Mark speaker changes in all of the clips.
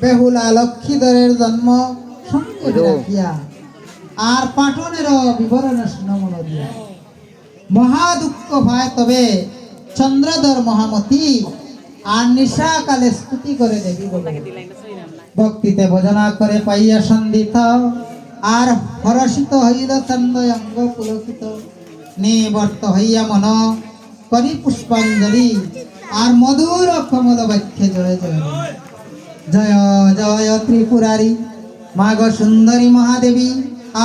Speaker 1: বেহুলা লক্ষ্মীধরের জন্ম সংকটে রাখিয়া আর পাঠনেরও বিবরণ শুনমন দিয়া মহা দুঃখ ভয় তবে চন্দ্রধর মহামতি আর নিশাকালে স্তুতি করে দেবী ভক্তিতে ভোজনা করে পাইয়া সন্দিত আর হরসিত হইল চন্দ অঙ্গ পুলকিত। নিবর্ত হইয়া মন করি পুষ্পাঞ্জলি আর মধুর কমল বাক্যে জয় জয়। জয় জয় ত্রিপুরারি। মাগ সুন্দরী মহাদেবী,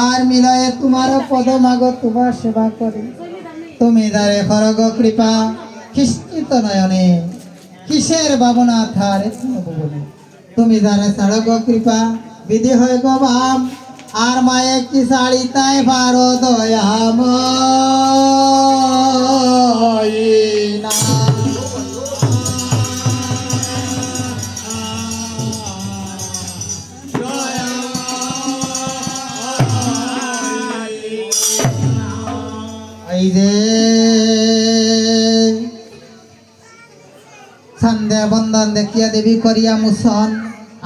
Speaker 1: আর মিলয়ে তোমার পদ মাগ তোমার সেবা করি। তুমি দারে করগ কৃপা খ্রিস্টিত নয়নে। কিসের ভাবনা থারে তুমি যারে সাড়গ কৃপা, বিধি হয় গো বাম। আর মায়ে কি শাড়ি তাই ভারো দয়াম না। এই যে সন্ধে বন্ধন দেখিয়া দেবী করিয়া মুসন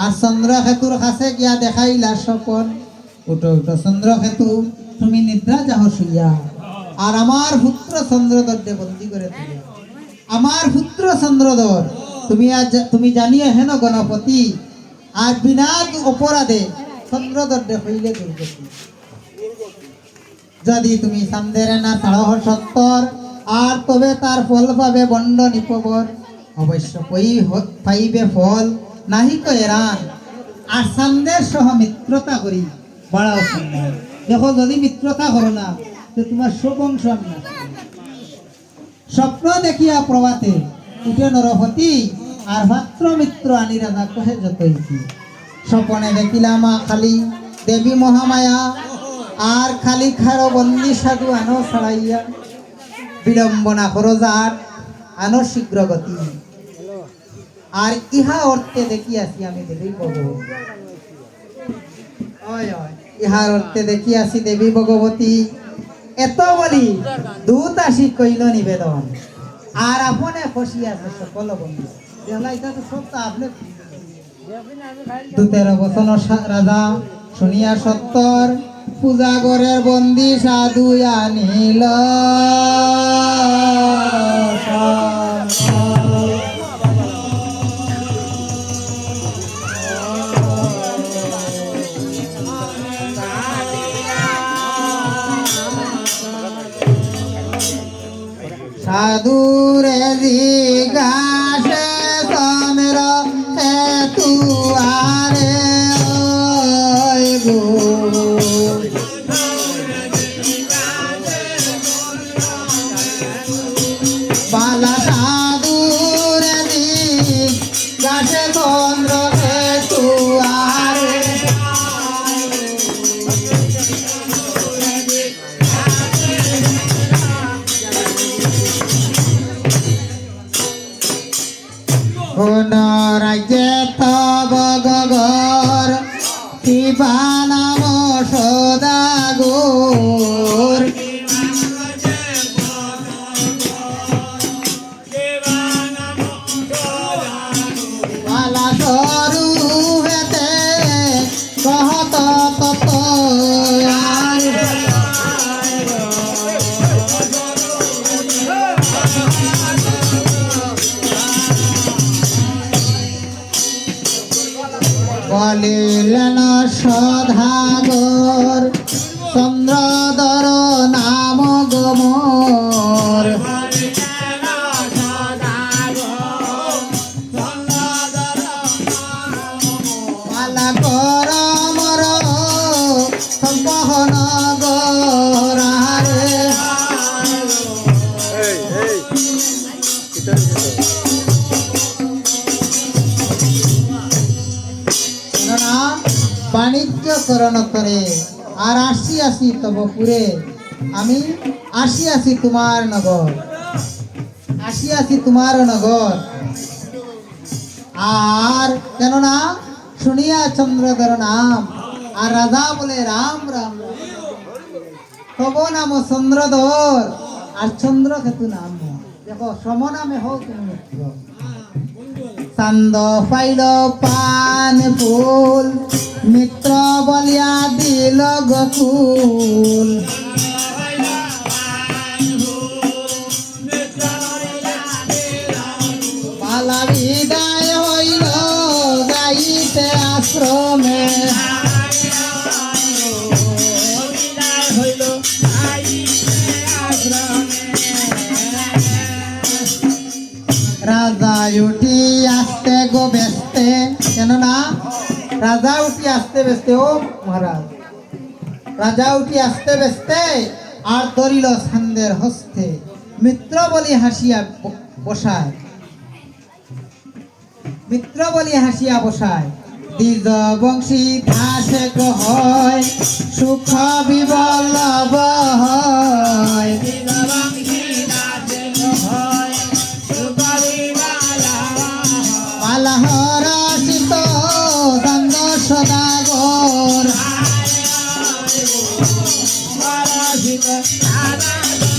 Speaker 1: আর চন্দ্র সেতুর কাছে গিয়া দেখাইলা স্বপন। উঠো উঠো চন্দ্র সেতু, তুমি নিদ্রা যাহ শুইয়া। আর আমার পুত্র চন্দ্রধর বন্দি করে তুলিয়া। আমার পুত্র চন্দ্রধর তুমি আজ, তুমি জানিয়ে হেন গণপতি আর বিনা অপরাধে চন্দ্রধর হইলে দুর্গতি। যদি তুমি সান্দের না সাড়হ সত্তর, আর তবে তার ফল পাবে বন্ড নিপবর। অবশ্য হ- পাইবে ফল? নাহি এরান। আর সান্দের সহ মিত্রতা করি বাড়াও সম্মান দেখো, যদি মিত্রতা করো না, তো তোমার সুবংশ আমি স্বপ্ন দেখিয়া প্রভাতে উঠে নরপতি, আর ভাত্র মিত্র আনি রাজা কহে যতই। স্বপনে দেখিলাম মা খালি দেবী মহামায়া আর খালি খারো বন্দি সাধু আনো ছড়াইয়া বিড়ম্বনা করো যার, আনো শীঘ্র গতি। আর ইহা অর্থে দেখিয়াছি আমি দেবী ভগবতী। ইহার অর্থে দেখিয়াছি দেবী ভগবতী। এত বলি দূত আসি কইল নিবেদন। আর আপনে আছে সকল বন্ধু। আপনি দূতের বচন রাজা, শুনিয়া সত্তর। পূজা গরের বন্দি সাধু আনিল সাধুরে জিজ্ঞাসে কিবা নাম সদাগর বলিলেন সধাগর চন্দ্রদর নাম গমর। কর মর সম্পহন গরারে কেননা বাণিজ্যকরণ করে। আর আসি আসি তব পুরে। আমি আসি আসি তোমার নগর। আসি আসি তোমার নগর। আর কেননা শুনিয়া চন্দ্রধর নাম, আর রাজা বলে রাম রাম। তব নাম চন্দ্রধর, আর চন্দ্র কেতু নাম। দেখো সম নামে হোক তুমি চান্দ পাইল পান ফুল মিত্র বলিয়া দিল গকুল। রাজা উঠি আসতে গো রাজা উঠি আসতে ও মহারাজ। রাজা উঠি আসতে আর ধরিল সান্দের হস্তে। মিত্র বলি হাসিয়া বসায়। মিত্র বলি হাসিয়া বসায়। দ্বিজ বংশী দাসে হয় সুখ বিবলব হয়। Maravilha,
Speaker 2: maravilha.